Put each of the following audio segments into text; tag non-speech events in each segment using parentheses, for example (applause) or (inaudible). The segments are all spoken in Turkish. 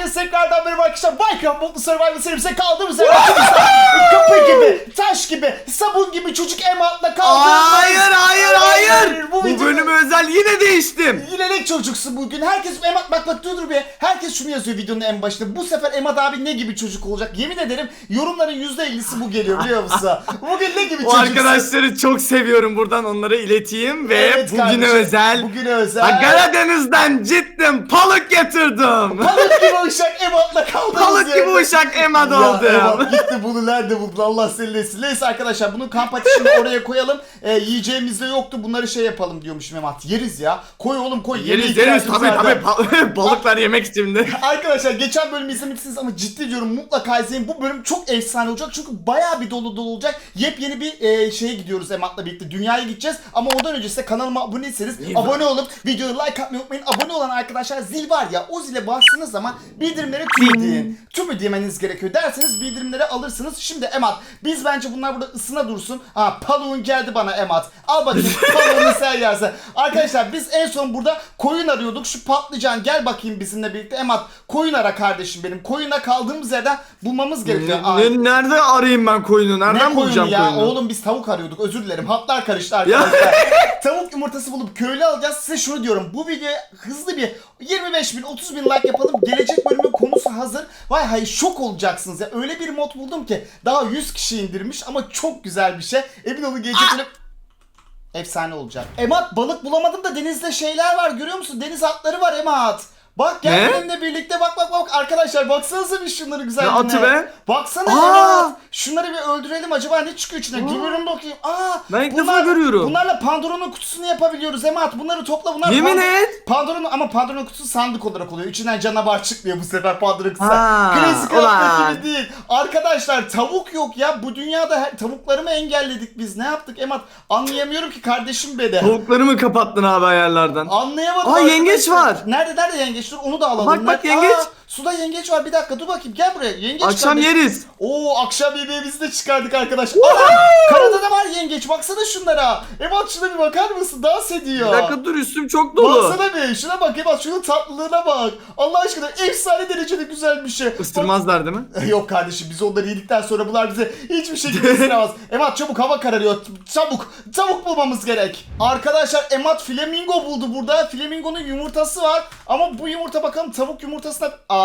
Herkese tekrardan merhaba arkadaşlar. Minecraft Mutlu Survival serimize kaldığımız yerden. Kapı gibi, taş gibi, sabun gibi çocuk ematla kaldığımız... Hayır hayır hayır. Bu, Bu video- bölümü özel yine değiştim. Yinelek çocuksu bugün. Herkes Emat bak bak dur dur bir. Herkes şunu yazıyor videonun en başında. Bu sefer Emat abi ne gibi çocuk olacak? Yemin ederim yorumların %50'si bu geliyor biliyor musun? (laughs) Bugün ne gibi O çocuksun? arkadaşları çok seviyorum buradan onları ileteyim ve Evet bugüne kardeşim, özel. Bugüne özel. Ha, Karadeniz'den cidden balık getirdim. Balık gibi (laughs) uşak Emat'la kaldığımız Balık gibi uşak Emad oldu. Emat gitti bunu nerede buldu Allah seni etsin. Neyse arkadaşlar bunun kamp ateşini oraya koyalım. Ee, yiyeceğimiz de yoktu bunları şey yapalım diyormuşum Emat. Yeriz ya. Koy oğlum koy. Yemeğe Yeriz yeriz ihtiyacımız tabii var da. tabii Ba- (laughs) balıklar yemek şimdi. (laughs) Arkadaşlar geçen bölümü izlemişsiniz ama ciddi diyorum mutlaka izleyin. Bu bölüm çok efsane olacak çünkü bayağı bir dolu dolu olacak. Yepyeni bir e, şeye gidiyoruz Emat'la birlikte. Dünyaya gideceğiz ama ondan önce size kanalıma aboneyseniz abone olup videoyu like atmayı unutmayın. Abone olan arkadaşlar zil var ya o zile bastığınız zaman bildirimleri tüm deyin. Tüm ödemeniz gerekiyor derseniz bildirimleri alırsınız. Şimdi Emat biz bence bunlar burada ısına dursun. Ha paluğun geldi bana Emat. Al bakayım (laughs) paluğunu sen yersen. Arkadaşlar biz en son burada koyun arıyorduk. Şu patlıcan gel bakayım bizimle birlikte. Emat koyun ara kardeşim benim. Koyuna kaldığımız yerden bulmamız gerekiyor. Aa, Ne, nerede arayayım ben koyunu? Nereden ne koyunu bulacağım ya? koyunu? Oğlum biz tavuk arıyorduk. Özür dilerim. Hatlar karıştı arkadaşlar. (laughs) tavuk yumurtası bulup köylü alacağız. Size şunu diyorum. Bu videoya hızlı bir 25 bin 30 bin like yapalım. Gelecek bölümün konusu hazır. Vay hay şok olacaksınız ya. Öyle bir mod buldum ki daha 100 kişi indirmiş ama çok güzel bir şey. Emin olun gelecek bölüm efsane olacak. Emat balık bulamadım da denizde şeyler var. Görüyor musun? Deniz atları var Emat. Bak gel Ne? benimle birlikte bak bak bak arkadaşlar baksanıza bir şunları güzel. Ne atı be? Baksana Aa! Emat. Şunları bir öldürelim acaba ne çıkıyor içinden? Giriyorum bakayım. Aa! Ben ilk defa görüyorum. Bunlarla Pandora'nın kutusunu yapabiliyoruz Emat. Bunları topla bunlar. Yemin Pandora- et. Pandora'nın ama Pandora'nın kutusu sandık olarak oluyor. İçinden canavar çıkmıyor bu sefer Pandora kutusu. Ha, Klasik ulan. gibi değil. Arkadaşlar tavuk yok ya. Bu dünyada her- tavukları mı engelledik biz? Ne yaptık Emat? Anlayamıyorum ki kardeşim be de. Tavukları mı kapattın abi ayarlardan? Anlayamadım. Aa, arkadaşlar. yengeç var. Nerede nerede yengeç? Dur onu da alalım. Bak, bak, Nerede- yengeç. Aa, suda yengeç var. Bir dakika dur bakayım. Gel buraya. Yengeç Akşam kardeş. yeriz. Oo akşam yemeğimizi de çıkardık arkadaş. Aa, karada da var yengeç. Baksana şunlara. Emat şuna bir bakar mısın? Dans ediyor. Bir dakika dur üstüm çok dolu. Baksana bir. Şuna bak Emat. Şunun tatlılığına bak. Allah aşkına efsane derecede güzel bir şey. Isırmazlar değil mi? (laughs) Yok kardeşim biz onları yedikten sonra bunlar bize hiçbir şekilde ısıramaz. (laughs) Emat çabuk hava kararıyor. Çabuk. Çabuk bulmamız gerek. Arkadaşlar Emat flamingo buldu burada. Flamingonun yumurtası var. Ama bu yumurta bakalım tavuk yumurtasına... Aa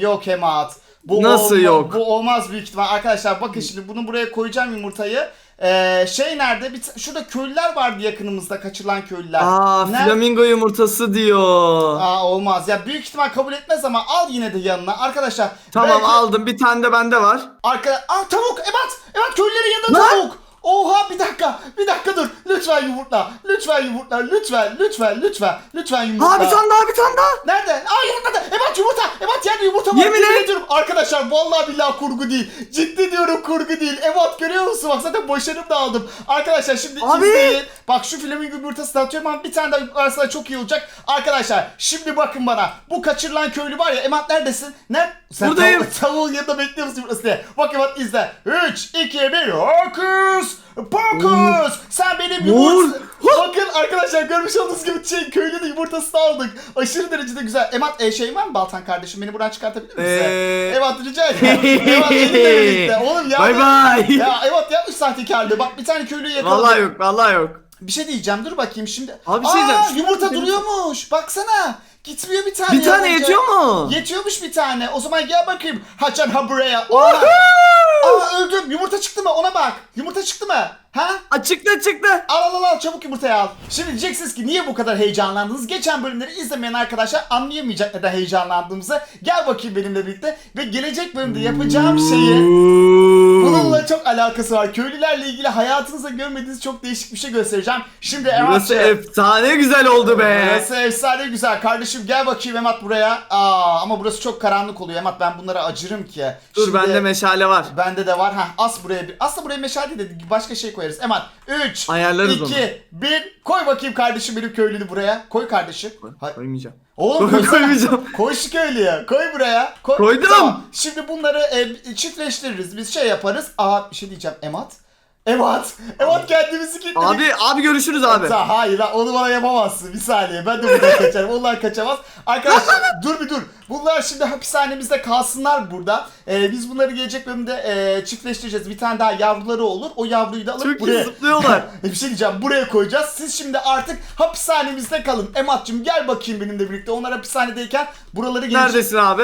yok Emat. Bu Nasıl olma- yok? Bu olmaz büyük ihtimal. Arkadaşlar bakın şimdi bunu buraya koyacağım yumurtayı. Ee, şey nerede? Bir şurada köylüler vardı yakınımızda kaçırılan köylüler. Aa Nerede? flamingo yumurtası diyor. Aa olmaz. Ya büyük ihtimal kabul etmez ama al yine de yanına. Arkadaşlar Tamam belki- aldım bir tane de bende var. Arka... Aa tavuk! Evet! Evet köylülerin yanında Lan! tavuk! Oha bir dakika! Bir dakika dur! Lütfen yumurtla! Lütfen yumurtla! Lütfen! Lütfen! Lütfen! Lütfen yumurtla! Ha bir tane daha bir tane daha. Nerede? Aa yumurtladı! Evet yumurta! Evet yerde yumurta var! Yemin et! ediyorum. Arkadaşlar vallahi billahi kurgu değil. Ciddi diyorum kurgu değil. Evet görüyor musun? Bak zaten başarım da aldım. Arkadaşlar şimdi Abi! izleyin. Bak şu flamingo yumurtasını atıyorum ama bir tane daha arasında çok iyi olacak. Arkadaşlar şimdi bakın bana. Bu kaçırılan köylü var ya. Emat neredesin? Ne? Sen Buradayım. tav- (laughs) tavuğun yanında bekliyor musun yumurtası diye. Bak Emat izle. 3, 2, 1. Hokus! Pokus! Sen benim yumurta... Bakın arkadaşlar görmüş olduğunuz gibi şey, köylünün yumurtasını aldık. Aşırı derecede güzel. Emat e, şey var mı Baltan kardeşim? Beni buradan çıkartabilir misin? Ee, Emat rica ederim. Emat (laughs) birlikte. Oğlum ya. Bay bay. Ya Emat yapmış sahtekarlığı. Bak bir tane köylüyü yakaladı. Vallahi yok vallahi yok. Bir şey diyeceğim dur bakayım şimdi. Abi bir şey Aa, yumurta duruyormuş. Baksana. Gitmiyor bir tane. Bir tane yanınca. yetiyor mu? Yetiyormuş bir tane. O zaman gel bakayım. Hacan ha buraya. Aa, aa öldüm. Yumurta çıktı mı? Ona bak. Yumurta çıktı mı? Ha? Aa, çıktı çıktı. Al al al al çabuk yumurtayı al. Şimdi diyeceksiniz ki niye bu kadar heyecanlandınız? Geçen bölümleri izlemeyen arkadaşlar anlayamayacak neden heyecanlandığımızı. Gel bakayım benimle birlikte. Ve gelecek bölümde yapacağım şeyi Çok alakası var. Köylülerle ilgili hayatınızda görmediğiniz çok değişik bir şey göstereceğim. Şimdi Burası Emat'cığım. efsane güzel oldu be. Burası efsane güzel. Kardeşim gel bakayım Emat buraya. Aa, ama burası çok karanlık oluyor Emat. Ben bunlara acırım ki. Dur Şimdi- bende meşale var. Bende de var. Ha as buraya bir. Aslında buraya meşale de başka şey koyarız. Emat 3 Ayarlarız 2 1 koy bakayım kardeşim benim köylünü buraya. Koy kardeşim. Hay- Koymayacağım. Oğlum Koy- koymayacağım. Koy şu köylüye. Koy buraya. Koy. Koydum. Tamam. Şimdi bunları e, çiftleştiririz. Biz şey yaparız. Aa bir şey diyeceğim Emat. Emat. Emat kendimizi kilitledik. Abi abi görüşürüz abi. Sa- hayır lan onu bana yapamazsın. Bir saniye ben de buradan (laughs) kaçarım. Onlar kaçamaz. Arkadaşlar (laughs) dur bir dur. Bunlar şimdi hapishanemizde kalsınlar burada. Ee, biz bunları gelecek bölümde e, çiftleştireceğiz. Bir tane daha yavruları olur. O yavruyu da alıp Çok buraya... zıplıyorlar. (laughs) bir şey diyeceğim buraya koyacağız. Siz şimdi artık hapishanemizde kalın. Emat'cığım gel bakayım benimle birlikte. Onlar hapishanedeyken buraları gelecek. Neredesin abi?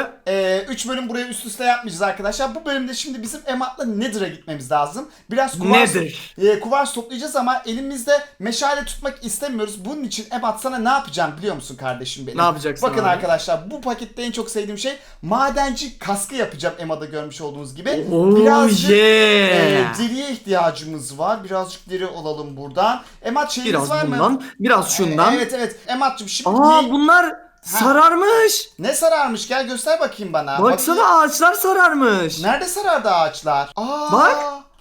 3 bölüm buraya üst üste yapmayacağız arkadaşlar. Bu bölümde şimdi bizim Emat'la Nether'a gitmemiz lazım. Biraz kuvars, e, kuvars toplayacağız ama elimizde meşale tutmak istemiyoruz. Bunun için Emat sana ne yapacağım biliyor musun kardeşim benim? Ne yapacaksın Bakın abi? arkadaşlar bu pakette en çok sevdiğim şey madenci kaskı yapacağım Emat'da görmüş olduğunuz gibi. Oh Birazcık yeah. e, deriye ihtiyacımız var. Birazcık deri alalım buradan. Emat şeyiniz Biraz var mı? bundan, biraz şundan. Evet evet. Emat'cığım şimdi Aa ne, bunlar sararmış. ne sararmış? Gel göster bakayım bana. Baksana Bakayım. ağaçlar sararmış. Nerede sarardı ağaçlar? Aa, Bak.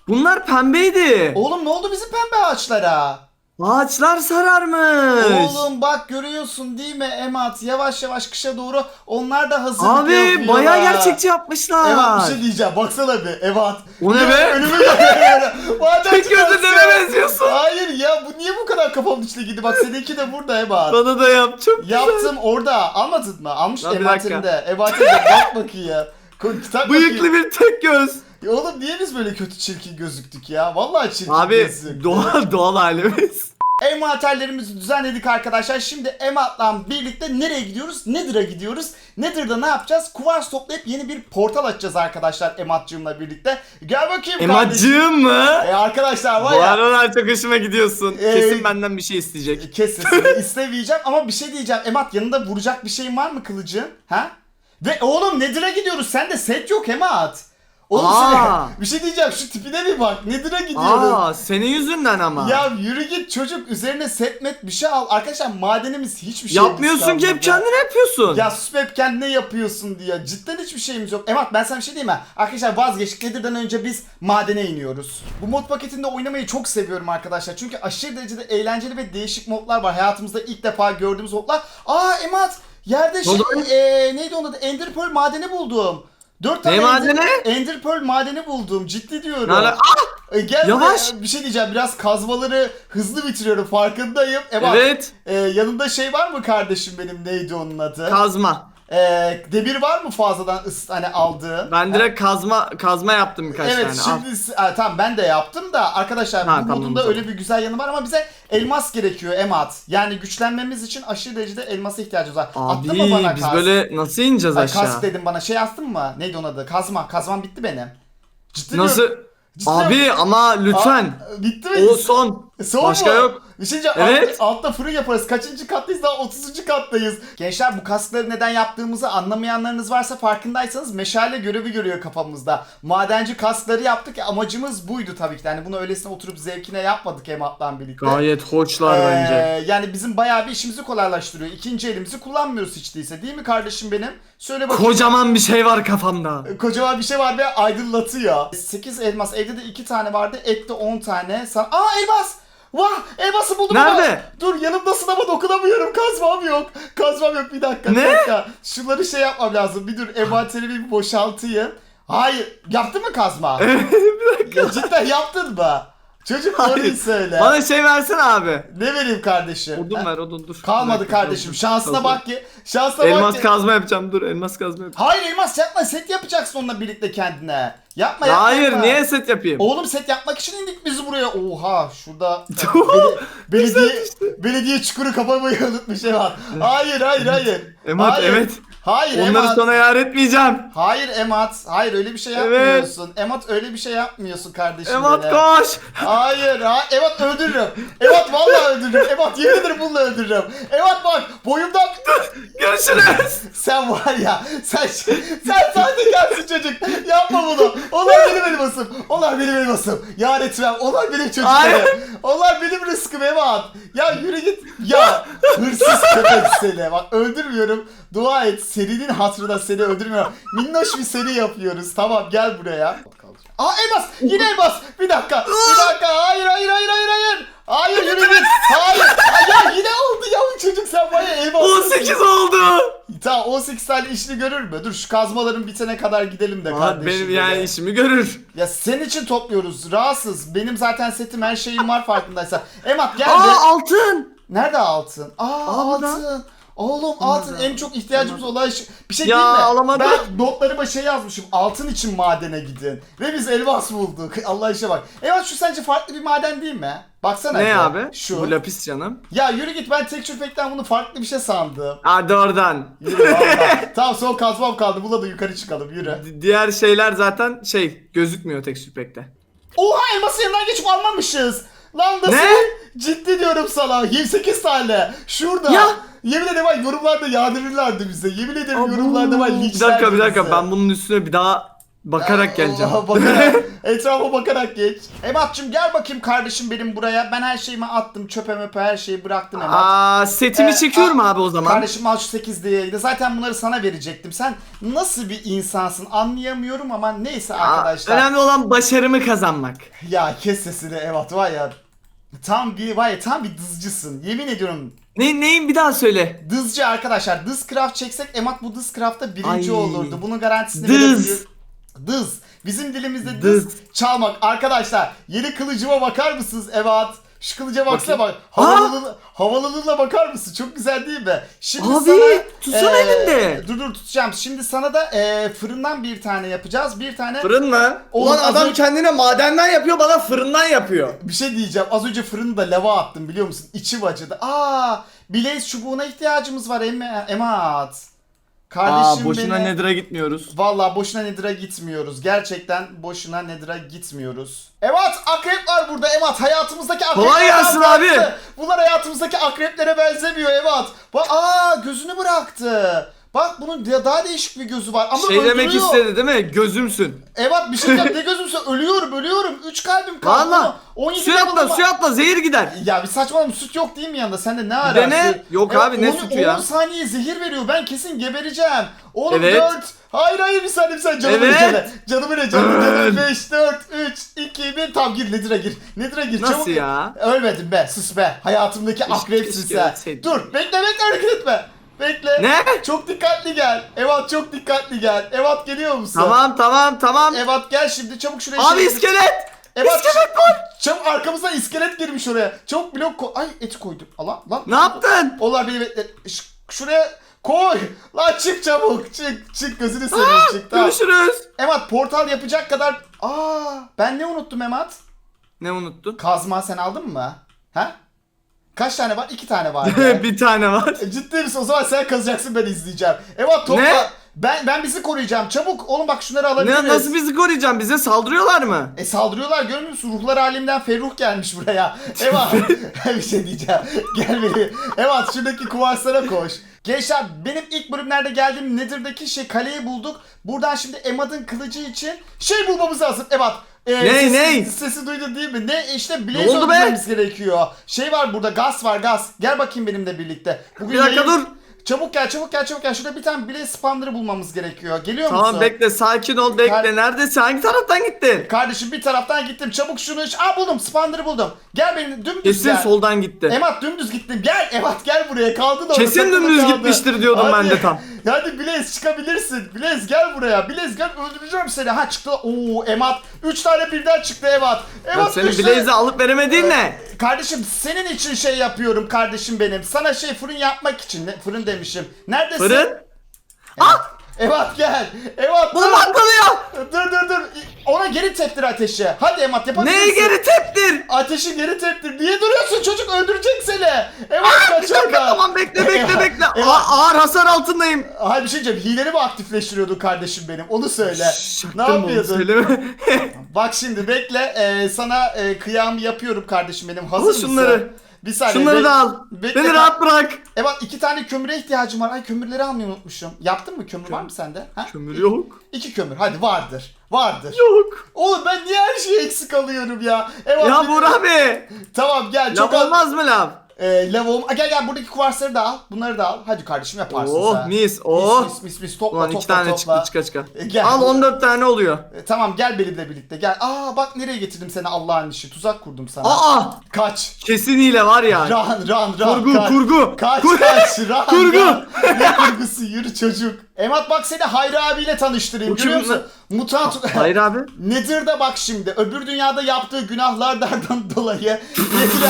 Bunlar pembeydi. Oğlum ne oldu bizim pembe ağaçlara? Ağaçlar sararmış. Oğlum bak görüyorsun değil mi Emat? Yavaş yavaş kışa doğru onlar da hazırlık Abi yapıyorlar. bayağı gerçekçi yapmışlar. Emat bir şey diyeceğim. Baksana bir Emat. O ne Ya, be? Önümü görüyorum. Maden Tek gözle çıkarsın. benziyorsun. Hayır ya bu niye bu kadar kafamın içine gitti? Bak seninki de burada Emat. Bana da yap çok güzel. Yaptım orada. Almadın mı? Almış Lan bir dakika. de. Emat'ın de bak bakayım. Ko- Bıyıklı bakayım. bir tek göz. Ya Oğlum niye biz böyle kötü çirkin gözüktük ya? Vallahi çirkin Abi gözüktük. doğal doğal halimiz. Envanterlerimizi düzenledik arkadaşlar. Şimdi Emat'la birlikte nereye gidiyoruz? Nether'a gidiyoruz. Nether'da ne yapacağız? Kuvars toplayıp yeni bir portal açacağız arkadaşlar Emat'cığımla birlikte. Gel bakayım kardeşim. Emacığım mı? E arkadaşlar var Bu ya. aralar çok hoşuma gidiyorsun. Ee, Kesin benden bir şey isteyecek. Kes sesini istemeyeceğim ama bir şey diyeceğim. Emat yanında vuracak bir şeyin var mı kılıcın? Ha? Ve oğlum Nether'a gidiyoruz. Sende set yok Emat. Oğlum Aa. sen, (laughs) bir şey diyeceğim şu tipine bir bak. Nether'a gidiyoruz. Aa senin yüzünden ama. Ya yürü git çocuk üzerine setmet bir şey al. Arkadaşlar madenimiz hiçbir şey Yapmıyorsun ki hep kendin yapıyorsun. Ya sus hep kendine yapıyorsun diye. Cidden hiçbir şeyimiz yok. Emat ben sana bir şey diyeyim mi? Arkadaşlar vazgeçtik. Nedir'den önce biz madene iniyoruz. Bu mod paketinde oynamayı çok seviyorum arkadaşlar. Çünkü aşırı derecede eğlenceli ve değişik modlar var. Hayatımızda ilk defa gördüğümüz modlar. Aa Emat yerde şey, oldu? eee, neydi onun adı? Ender Pearl madeni buldum. Dört tane Ne Ender, madeni? Ender Pearl madeni buldum. Ciddi diyorum. Ne ala- E, gel Yavaş. buraya. bir şey diyeceğim. Biraz kazmaları hızlı bitiriyorum. Farkındayım. Emat Evet. e, yanında şey var mı kardeşim benim? Neydi onun adı? Kazma. Ee, demir var mı fazladan ıs hani aldığın? Ben direkt kazma kazma yaptım birkaç Evet tane. Al. şimdi ha, tamam ben de yaptım da arkadaşlar Ha, bu tamam, modunda tamam. öyle bir güzel yanı var ama bize elmas gerekiyor Emat. Yani güçlenmemiz için aşırı derecede elmasa ihtiyacımız var. attın mı Abi bana biz kask? böyle nasıl ineceğiz Ay, aşağı? kask dedim bana şey attın mı? Neydi onun adı? Kazma. Kazmam bitti benim. Ciddi Nasıl? Ciddi Abi diyorum. ama lütfen. Aa, bitti mi? O son. Son Başka mu? yok. Şey diyeceğim. Evet. Altta, altta fırın yaparız. Kaçıncı kattayız? Daha 30. kattayız. Gençler bu kaskları neden yaptığımızı anlamayanlarınız varsa farkındaysanız meşale görevi görüyor kafamızda. Madenci kaskları yaptık. ya, Amacımız buydu tabii ki. de. Yani bunu öylesine oturup zevkine yapmadık Emat'la birlikte. Gayet hoşlar Ee, bence. Yani bizim bayağı bir işimizi kolaylaştırıyor. İkinci elimizi kullanmıyoruz hiç değilse. Değil mi kardeşim benim? Söyle bakayım. Kocaman bir şey var kafamda. Kocaman bir şey var ve aydınlatıyor. 8 elmas. Evde de 2 tane vardı. Ekte 10 tane. Sa- Aa elmas! Vah! Elması buldum Nerede? ama. Dur yanımdasın ama dokunamıyorum. Kazmam yok. Kazmam yok. Bir dakika. Bir Ne? dakika. Şunları şey yapmam lazım. Bir dur envanterimi bir boşaltayım. Hayır. Yaptın mı kazma? ya cidden yaptın mı? Çocuk doğruyu söyle. Bana şey versene abi. Ne vereyim kardeşim? Odun ver odun dur. Kalmadı dakika, kardeşim. dur. Şansına bak ki. Şansına bak Elmas ki. kazma yapacağım dur elmas kazma yapacağım. Hayır elmas yapma. Set yapacaksın onunla birlikte kendine. Yapma yapma. Hayır yapma. niye set yapayım? Oğlum set yapmak için indik biz buraya. Oha şurada (laughs) beli- belediye belediye çukuru kapamayı (laughs) unutmuş Emat. Hayır hayır hayır. Emat, hayır. evet. Hayır Onları Emat. sana yar etmeyeceğim. Hayır Emat. Hayır öyle bir şey Evet. yapmıyorsun. Emat öyle bir şey yapmıyorsun kardeşim Emat benim. koş. Hayır ha Emat öldürürüm. Emat vallahi öldürürüm. Emat yemin ederim bununla öldürürüm. Emat bak boyumdan Görüşürüz. (laughs) sen var ya sen sen sahtekarsın çocuk. Yapma bunu. Onlar benim elmasım. Onlar benim elmasım. Yar etmem. Onlar benim çocuklarım. Onlar benim rızkım Emat. Ya yürü git. Ya hırsız köpek seni. Bak öldürmüyorum. Dua et. Serinin hatırına seni öldürmüyorum. Minnoş bir seri yapıyoruz. Tamam gel buraya. Aa elmas. Yine elmas. Bir dakika. Bir dakika. Hayır hayır hayır hayır hayır. Hayır yürü git. Hayır. Ay, ya yine oldu ya bu çocuk sen baya elma 18 oldu. Tamam 18 tane işini görür mü? Dur şu kazmaların bitene kadar gidelim de Abi kardeşim. benim yani ya. işimi görür. Ya senin için topluyoruz. Rahatsız. Benim zaten setim her şeyim var farkındaysa. Emat gel be. Aa altın. Nerede altın? Aa, Aa, burada. Oğlum altın en çok ihtiyacımız olan şey. Bir şey Ya, değil mi? alamadım. Ben notlarıma şey yazmışım. Altın için madene gidin. Ve biz elmas bulduk. (laughs) Allah işe bak. Evet şu sence farklı bir maden değil mi? Baksana. Ne bir. abi? Şu. Bu lapis canım. Ya yürü git ben tek çöpekten bunu farklı bir şey sandım. Hadi oradan. Yürü (laughs) tamam son kazmam kaldı. Bula da yukarı çıkalım yürü. Di- Diğer şeyler zaten şey gözükmüyor tek sürpekte. Oha elması yanından geçip almamışız. Lan nasıl? Ne? Ciddi diyorum sana. 28 tane. Şurada. Ya. Yemin ederim var yorumlarda yağdırırlardı bize. Yemin ederim yorumlarda var Bir linçlerdi dakika bir dakika bizi. ben bunun üstüne bir daha bakarak geleceğim. Allah, bakarak, (laughs) etrafa bakarak geç. Emat'cığım gel bakayım kardeşim benim buraya. Ben her şeyimi attım. Çöpe möpe her şeyi bıraktım Emat. Aa setimi Ee, çekiyorum a- abi o zaman. Kardeşim al şu 8 diye. Zaten bunları sana verecektim. Sen nasıl bir insansın anlayamıyorum ama neyse Aa, arkadaşlar. Önemli olan başarımı kazanmak. Ya kes sesini Evat var ya. Tam bir var ya tam bir dızcısın. Yemin ediyorum Ne, neyin bir daha söyle. Dızcı arkadaşlar. Dızcraft çeksek Emat bu Dızcraft'ta birinci Ay. olurdu. Bunun garantisini Dız. verebiliyor. Dız. Bizim dilimizde dız, Dız. çalmak. Arkadaşlar yeni kılıcıma bakar mısınız Evat? Şu kılıca baksana bak. Bakayım. Havalılığı, havalılığına bakar mısın? Çok güzel değil mi? Şimdi Abi, sana... tutsana elinde. Dur dur tutacağım. Şimdi sana da e, fırından bir tane yapacağız. Bir tane... Fırın mı? Oğlum, Ulan adam önce- kendine madenden yapıyor bana fırından yapıyor. Bir şey diyeceğim. Az önce fırını da lava attım biliyor musun? İçim acıdı. Aa, Blaze çubuğuna ihtiyacımız var Em- Emat. Kardeşim Aa boşuna beni... Nether'a gitmiyoruz. Vallahi boşuna Nether'a gitmiyoruz. Gerçekten boşuna Nether'a gitmiyoruz. Evet akrep var burada Emat. Hayatımızdaki akrepler. Kolay gelsin abi. Bunlar hayatımızdaki akreplere benzemiyor Emat. Bak aa gözünü bıraktı. Bak bunun de- daha değişik bir gözü var ama Şey demek istedi değil mi? Gözümsün. Evet bir şey diyeceğim. (laughs) ne gözümse ölüyorum ölüyorum. 3 kalbim kaldı. Valla. 17 Suya atla var. suya atla zehir gider. Ya bir saçmalama süt yok değil mi yanında? Sende ne ararsın? Dene. Yok abi, ne sütü ya? 10 saniye zehir veriyor. Ben kesin gebereceğim. Oğlum Evet. 4. Hayır hayır bir saniye bir saniye. Canımı Evet. evet. Ne canımı canımı 5 4 3 2 1 tamam gir Nedir'e gir. Nedir'e gir. Nasıl Çabuk. ya? Ölmedim be sus be. Hayatımdaki akrepsin keşke sen. ölseydin. Dur bekle bekle hareket etme. Bekle. Ne? Çok dikkatli gel. Evat çok dikkatli gel. Evat geliyor musun? Tamam tamam tamam. Evat gel şimdi çabuk şuraya. Abi şey- iskelet. Evat İskelet var. Çabuk arkamızdan iskelet girmiş oraya. Çabuk blok koy. Ay eti koydum. Allah lan. Ne yaptın? Onlar beni bekler. Ş- şuraya koy. Lan çık çabuk. Çık çık gözünü seveyim Aa, çık. Tamam. görüşürüz. Emat portal yapacak kadar. Aa ben ne unuttum Emat? Ne unuttun? Kazma sen aldın mı? Ha? Kaç tane var? İki tane var. (laughs) bir tane var. E, Ciddi misin? O zaman sen kazacaksın ben izleyeceğim. Emat topla. Ne? Ben ben bizi koruyacağım. Çabuk oğlum bak şunları alabiliriz. Ne, nasıl bizi koruyacaksın? Bize saldırıyorlar mı? E saldırıyorlar görmüyor musun? Ruhlar alemden Ferruh gelmiş buraya. (laughs) Evat (laughs) bir şey diyeceğim. Gel beni. Evat şuradaki kuvarslara koş. Gençler benim ilk bölümlerde geldiğim Nether'daki şey kaleyi bulduk. Buradan şimdi Emad'ın kılıcı için şey bulmamız lazım. Evat. E, Ne, sesi, ne? Sesi duydun değil mi? Ne işte Blaze öldürmemiz gerekiyor. Şey var burada gaz var gaz. Gel bakayım benimle birlikte. Bugün Bir dakika yayın- dur. Çabuk gel çabuk gel çabuk gel. Şurada bir tane Blaze spawner'ı bulmamız gerekiyor. Geliyor musun? Tamam bekle sakin ol bekle. Kar- Neredesin? Hangi taraftan gittin? Kardeşim bir taraftan gittim. Çabuk şunu. Aa buldum. Spander'ı buldum. Gel benim dümdüz Kesin gel. soldan gitti. Emat dümdüz gittim. Gel Emat gel buraya. Kaldı da orada, Kesin takılı dümdüz kaldı. gitmiştir diyordum ben Hadi. de tam. (laughs) Hadi Blaze çıkabilirsin. Blaze gel buraya. Blaze gel öldüreceğim seni. Ha çıktı. Oo Emat. 3 tane birden çıktı Emat. Emat senin üç tane- Blaze'i alıp veremediğin ne? Kardeşim senin için şey yapıyorum kardeşim benim. Sana şey fırın yapmak için. Ne, fırın demişim. Neredesin? Fırın? Ah! Emat gel. Emat Bunu dur. patlalıyor. Dur dur dur. Ona geri teptir ateşi. Hadi Emat yapabilirsin. Neyi geri teptir? Ateşi geri teptir. Niye duruyorsun? Çocuk öldürecek seni. Evet Bir kaç dakika oradan. tamam bekle bekle bekle. Aa, ağır hasar altındayım. Hayır bir şey diyeceğim. Hileni mi aktifleştiriyordun kardeşim benim? Onu söyle. Şş, ne yapıyordun? Bak şimdi bekle. Ee, sana e, kıyamı yapıyorum kardeşim benim. Hazır Al mısın? şunları. Bir saniye. Şunları da al. bekle. Beni rahat bırak. Evet iki tane kömüre ihtiyacım var. Ay kömürleri almayı unutmuşum. Yaptın mı? Kömür var mı sende? Ha? Kömür yok. İki kömür. Hadi vardır. Vardır. Yok. Oğlum ben niye her şeyi eksik alıyorum ya? Evet. Ya bir- Burak abi. Tamam gel. Çok az- olmaz mı lav? E, lavuğum. Aa, gel gel buradaki kuvarsları da al. Bunları da al. Hadi kardeşim yaparsın Oh sen. mis oh. Mis mis mis, mis. topla Ulan topla iki tane topla. çıktı çıka çıka. E, (laughs) gel. Al 14 tane oluyor. E, tamam gel benimle birlikte gel. Aa bak nereye getirdim seni Allah'ın işi. Tuzak kurdum sana. Aa! Kaç. Kesin hile var ya. Ran ran ran. Kurgu, kaç. kurgu. Kaç kaç ran (laughs) Kurgu. ran. Ne kurgusu yürü çocuk. Emat bak seni Hayri abiyle tanıştırayım görüyor musun? Mutant. Hayır abi. (laughs) Nedir de bak şimdi öbür dünyada yaptığı günahlardan (laughs) dolayı Nedir'e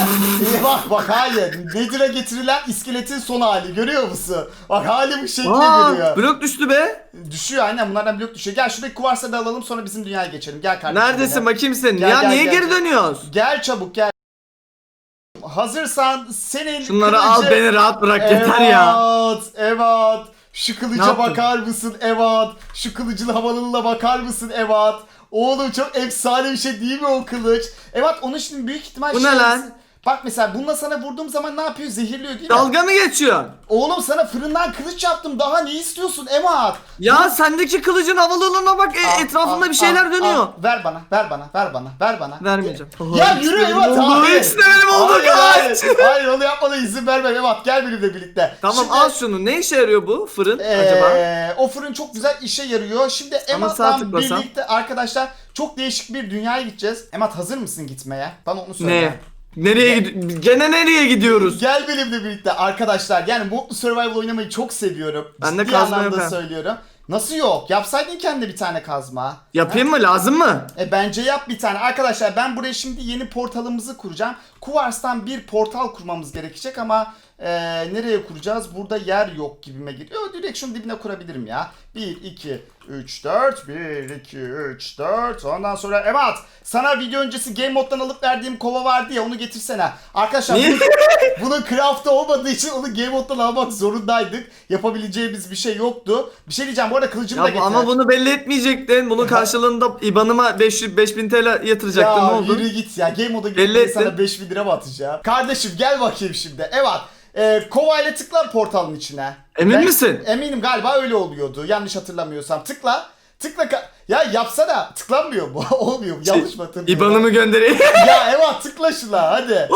e, bak bak hayır Nedir'e getirilen iskeletin son hali görüyor musun? Bak hali bu şekilde. Aa, blok düştü be. Düşüyor aynen bunlardan blok düşüyor. Gel şuradaki kuvarsa da alalım sonra bizim dünyaya geçelim. Gel kardeşim. Neredesin gel. bakayım? Gel, ya gel, niye gel, geri gel. dönüyoruz? Gel çabuk gel. Hazırsan senin Şunları al kılıcı- beni rahat bırak yeter ya. Evet, evet. Şu kılıca bakar mısın Evet. Şu kılıcın havalılığına bakar mısın Evet. Oğlum çok efsane bir şey değil mi o kılıç? Evet onun şimdi büyük ihtimal Bu ne lan? Bak mesela bununla sana vurduğum zaman ne yapıyor? Zehirliyor değil mi? Dalga mı geçiyorsun? Oğlum sana fırından kılıç yaptım. Daha ne istiyorsun Emat? Ya sendeki kılıcın havalılığına bak e, Al, etrafında al, bir şeyler al, dönüyor. al. Ver bana, ver bana, ver bana, ver bana. Vermeyeceğim. Ya Aha, yürü benim oldu, hayır. ikisi de benim oldu hayır, kaç. hayır, hayır onu yapmana izin vermem Emat. Gel benimle birlikte. Tamam Şimdi- al şunu. Ne işe yarıyor bu fırın Ee, acaba? O fırın çok güzel işe yarıyor. Şimdi sağ Emat'la tıklasam. birlikte arkadaşlar çok değişik bir dünyaya gideceğiz. Emat hazır mısın gitmeye? Bana onu söyle. Ne? Nereye gidiyoruz? Gene nereye gidiyoruz? Gel benimle birlikte arkadaşlar. Yani Mutlu Survival oynamayı çok seviyorum. Bende Ciddi kazma anlamda ha. söylüyorum. Nasıl yok? Yapsaydın kendine bir tane kazma. Yapayım mı? Lazım mı? E bence yap bir tane. Arkadaşlar ben buraya şimdi yeni portalımızı kuracağım. Kuvars'tan bir portal kurmamız gerekecek ama e, nereye kuracağız? Burada yer yok gibime geliyor. Direkt şunun dibine kurabilirim ya. 1, 2, 3, 4. 1, 2, 3, 4. Ondan sonra evet. Sana video öncesi game moddan alıp verdiğim kova vardı ya onu getirsene. Arkadaşlar bunun, (laughs) bunun craft'ı olmadığı için onu game moddan almak zorundaydık. Yapabileceğimiz bir şey yoktu. Bir şey diyeceğim bu arada kılıcımı da Ya bu- getir. ama bunu belli etmeyecektin. Bunun (laughs) karşılığında IBAN'ıma 500 5000 TL yatıracaktın. Ya ne oldu? yürü git ya. Game moda gittiğinde sana ettin. 5000 lira mı atacağım? Kardeşim gel bakayım şimdi. Evet. E, kova ile tıkla portalın içine. Emin misin? Eminim galiba öyle oluyordu. Yanlış hatırlamıyorsam. Tıkla. Tıkla. ya yapsana. Tıklanmıyor bu. (laughs) Olmuyor mu? Yanlış mı hatırlıyorum? IBAN'ımı göndereyim. (laughs) Ya evet tıkla şuna hadi.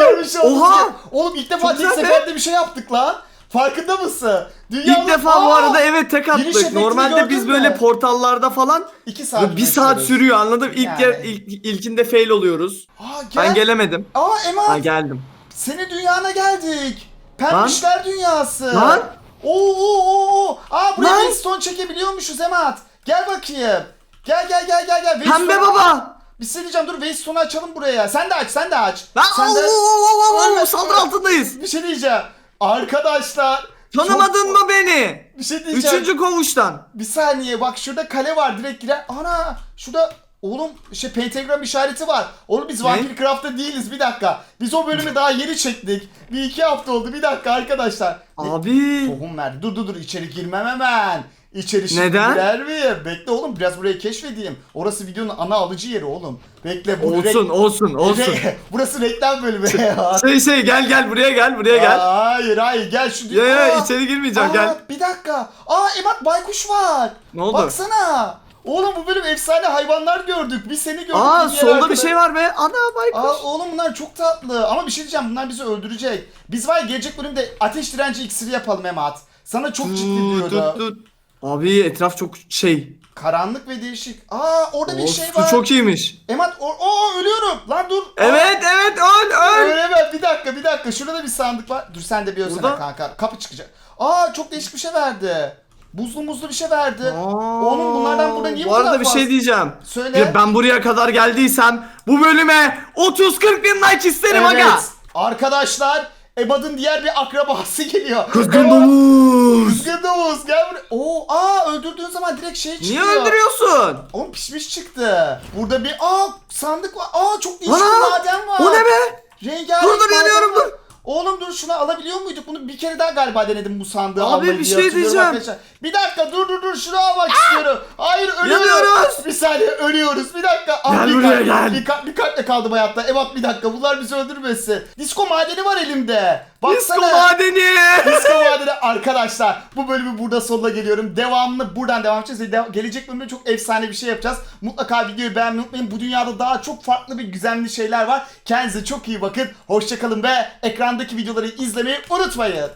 Görmüş olduk. Oha! Oğlum ilk defa tek seferde bir şey yaptık lan. Farkında mısın? Dünyanın... İlk defa bu Aa! arada evet tek attık. Normalde biz mü? böyle portallarda falan İki saat. bir saat sürüyor anladın mı? İlk Yani. yer, ilk, ilkinde fail oluyoruz. Aa gel. Ben gelemedim. Aa Eman. Ha geldim. Senin dünyana geldik. Pembişler dünyası. Lan. Oo oo oo. oo. Aa buraya Lan. Winston çekebiliyormuşuz Emat. Gel bakayım. Gel gel gel gel gel. Winston- Pembe baba. Bir şey diyeceğim dur Winston'u açalım buraya. Sen de aç sen de aç. Lan sen de... oo, oo, oo, oo, saldırı altındayız. Bir şey diyeceğim. Arkadaşlar. Tanımadın çok- mı beni? Bir şey diyeceğim. Üçüncü kovuştan. Bir saniye bak şurada kale var direkt girer. Ana şurada oğlum şey pentagram işareti var. Oğlum biz? Vampir Craft'ta değiliz bir dakika. Biz o bölümü daha yeni çektik. Bir iki hafta oldu bir dakika arkadaşlar. Abi. Tohum verdi. Dur dur dur içeri girmem hemen. İçeri şimdi Neden? girer miyim? Bekle oğlum biraz burayı keşfedeyim. Orası videonun ana alıcı yeri oğlum. Bekle bu Olsun olsun olsun. Re- (laughs) Burası reklam bölümü ya. (laughs) Şey şey gel gel buraya gel buraya gel. Hayır hayır gel şu Ya ya Aa, içeri girmeyeceğim aa, gel. Bir dakika. Aa Emat baykuş var. Ne oldu? Baksana. Oğlum bu bölüm efsane hayvanlar gördük. Biz seni gördük. Aa bir solda yerde. bir şey var be. Ana Aa baykuş. oğlum bunlar çok tatlı. Ama bir şey diyeceğim bunlar bizi öldürecek. Biz var ya gelecek bölümde ateş direnci iksiri yapalım Emat. Sana çok ciddi diyordu. Abi etraf çok şey. Karanlık ve değişik. Aa orada bir Of, şey su var. çok iyiymiş. Emat o o ölüyorum. Lan dur. Aa, Evet evet öl öl. Ölemem. Bir dakika bir dakika. Şurada bir sandık var. Dur sen de bir ölsene kanka. Kapı çıkacak. Aa çok değişik bir şey verdi. Buzlu muzlu bir şey verdi. Aa, Oğlum bunlardan burada niye bu Bu arada bir fazla? şey diyeceğim. Söyle. Ya ben buraya kadar geldiysem bu bölüme 30-40 bin like isterim aga. Evet. Arkadaşlar Ebad'ın diğer bir akrabası (laughs) geliyor. Kızgın Ebad- domuz. Kızgın domuz gel buraya. Oo, aa öldürdüğün zaman direkt şey çıkıyor. Niye öldürüyorsun? Oğlum pişmiş çıktı. Burada bir aa sandık var. Aa çok değişik Ana! bir maden var. O ne be? Rengarenk Dur, dur, maden yanıyorum, var. dur. Oğlum dur şunu alabiliyor muyduk? Bunu bir kere daha galiba denedim bu sandığı Abi, almayı bir diye şey hatırlıyorum diyeceğim. arkadaşlar. Bir dakika dur dur dur şunu almak istiyorum. Hayır ölüyoruz. Yanıyoruz. Bir saniye ölüyoruz. Bir dakika. Ah, Gel bir buraya, kalp- gel. Bir, kalp, bir kalple kaldım hayatta. Evet bir dakika bunlar bizi öldürmesin. Disko madeni var elimde. Disko Baksana. madeni. Disco Vadide arkadaşlar bu bölümü burada sonuna geliyorum. Devamını buradan devam edeceğiz. de- gelecek bölümde çok efsane bir şey yapacağız. Mutlaka videoyu beğenmeyi unutmayın. Bu dünyada daha çok farklı bir gizemli şeyler var. Kendinize çok iyi bakın. Hoşçakalın ve ekrandaki videoları izlemeyi unutmayın.